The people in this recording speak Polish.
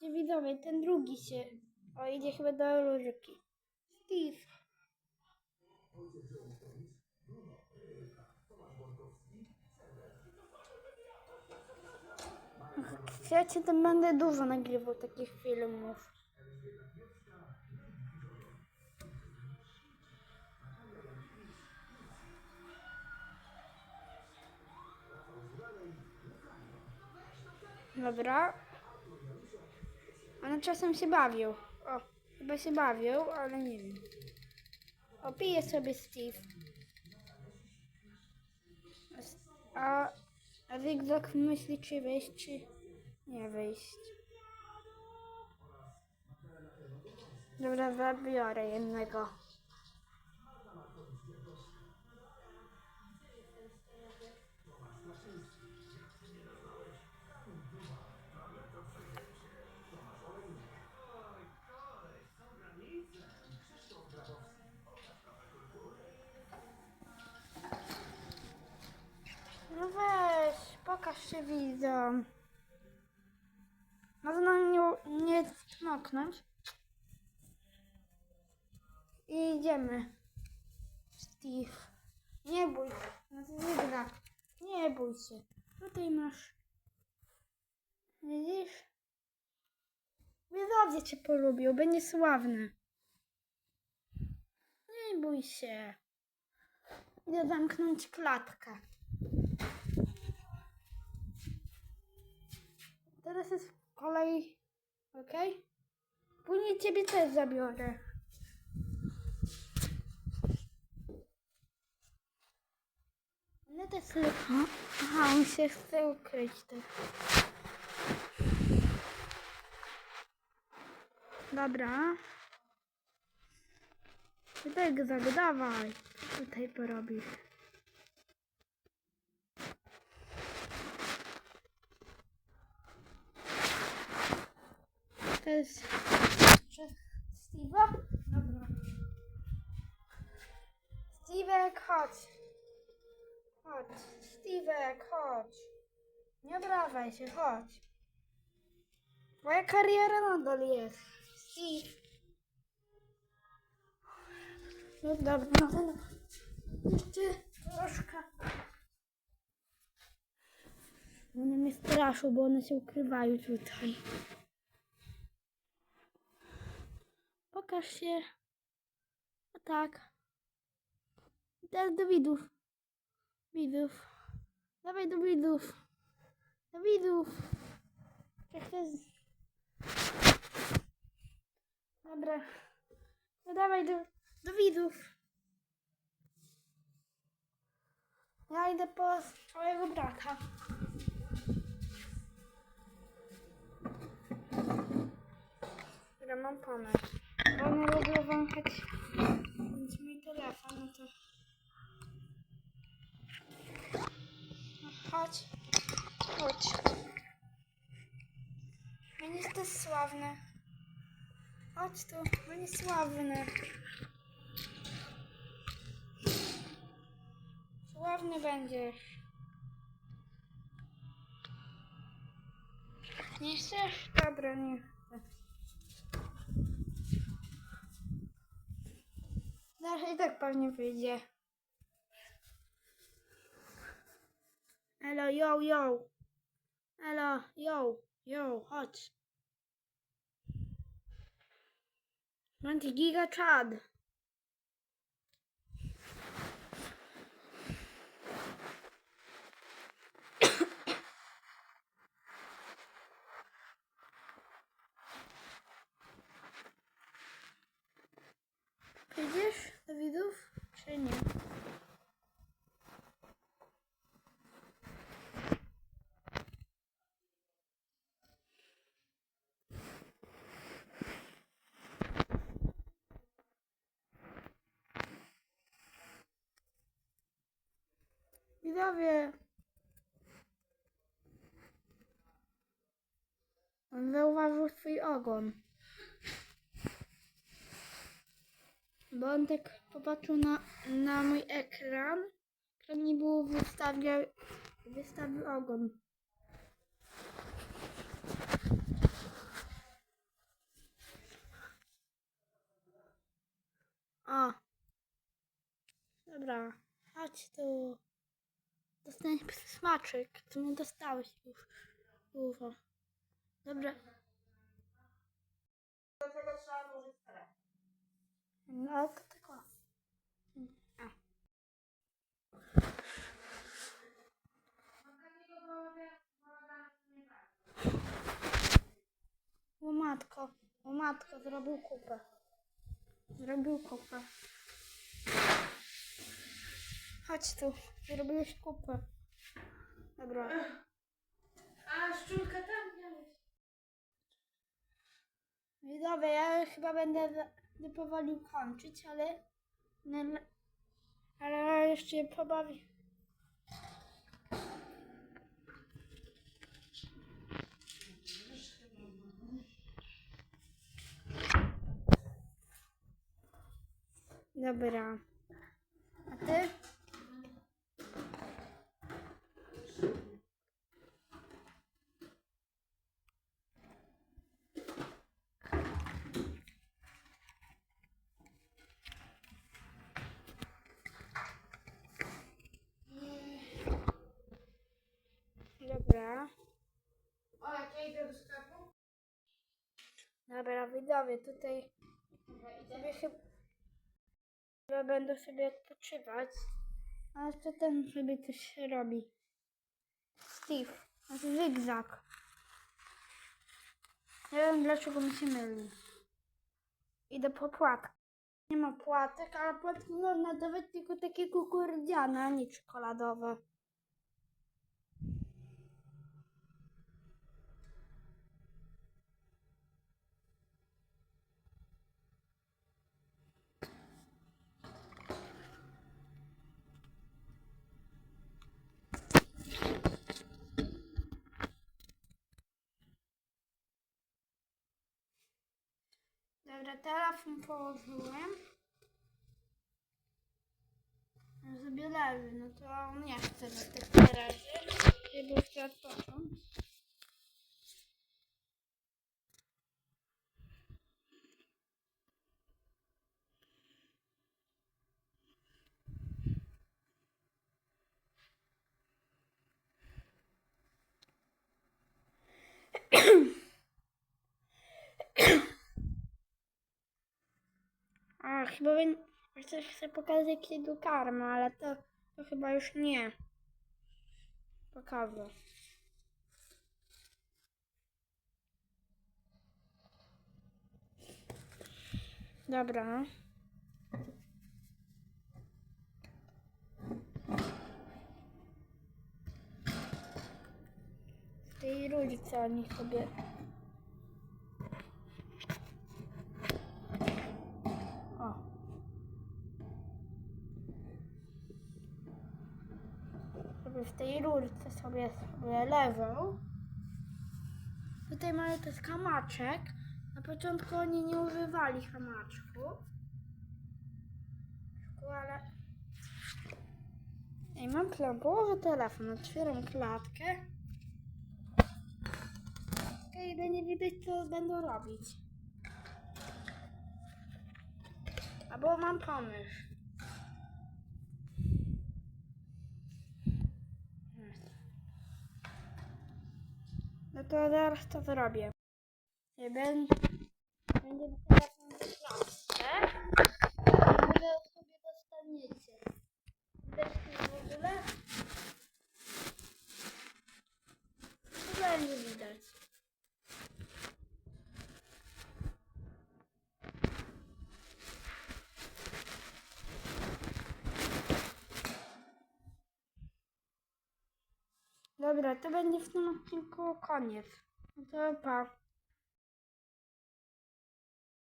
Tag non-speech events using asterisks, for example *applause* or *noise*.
Gdzie widzowie, ten drugi się... O, idzie chyba do różki. Steve. Chcecie, to będę dużo nagrywał takich filmów. Dobra. One czasem się bawią. O, chyba się bawią, ale nie wiem. O, pije sobie Steve. A, a Zygzak myśli, czy wejść, czy nie wejść. Dobra, zabiorę jednego. Się widzom. Można nie, nie smoknąć. I idziemy. Steve. Nie bój się. No to wygra. Nie bój się. Tutaj masz. Widzisz? Widzowie cię polubią. Będzie sławny. Nie bój się. Idę zamknąć klatkę. Teraz jest kolej. Ok? Później ciebie też zabiorę. No to jest licho. Aha, on się chce ukryć tak. Dobra. Tutaj go dawaj. Co tutaj porobisz? To jest... Steve'a? Dobra. Steve'ek, chodź. Chodź. Steve'ek, chodź. Nie obrażaj się, chodź. Twoja kariera nadal jest. Steve. No dobra, no. Jeszcze troszkę. One mnie straszą, bo one się ukrywają tutaj. Pokaż się. A tak. Teraz do widzów. Widzów. Dawaj do widzów. Do widzów. Dobra. No dawaj do, do widzów. Ja idę po swojego brata. Dobra, mam pomysł. Bo lubię wąchać więc mój telefon, no to... No, chodź. Chodź. Będziesz też sławny. Chodź tu, będziesz sławny. Sławny będziesz. Nie chcesz? Dobra, nie Zaraz i tak pewnie wyjdzie. Elo, yo, yo. Elo, yo, yo, chodź. Manti giga czad. Widzowie! On zauważył swój ogon. Bo on tak popatrzył na, na mój ekran. Ekran nie był wystawiał, wystawił ogon. A. Dobra, chodź tu. Dostaniesz smaczek, co nie dostałeś już. Uwo. Dobra. Do tego trzeba włożyć krew. No to tylko. A. O matko, o matko, zrobił kupę. Zrobił kupę. Chodź tu, zrobiłeś kupę. Dobra. A, szczurka tam miałeś. Widzowie, ja chyba będę powoli kończyć, ale... ale- Ale jeszcze się pobawię. Dobra. A ty? Dobra. O, jak ja idę do sklepu? Dobra, widzowie, tutaj sobie chyba, będę sobie odpoczywać. A ten sobie coś robi. Steve, znaczy zygzak. Nie wiem dlaczego mi się myli. Idę po płatkę. Nie ma płatek, ale płatki można dawać tylko takie kukurydziane, a nie czekoladowe. Dobra, telefon położyłem. Sobie leży, no to on nie chce na tych na razie. Żeby chce odpocząć. *clears throat* Chyba bym... Chcę, chcę pokazać jedu karma, ale to, to chyba już nie. Pokażę. Dobra. Tej różce oni sobie... w tej rurce sobie, sobie leżą. Tutaj mają też kamaczek. Na początku oni nie używali kamaczku. Ale... Ej, mam plan. Położę telefon, otwieram klatkę. Okej, będzie widać co będą robić. Albo mam pomysł. No to zaraz to zrobię. Będę. Będzie telefon w klatce. I wy sobie dostaniecie. Widać tu w ogóle? Chyba nie widać. Dobra, to będzie w tym odcinku koniec. No to pa.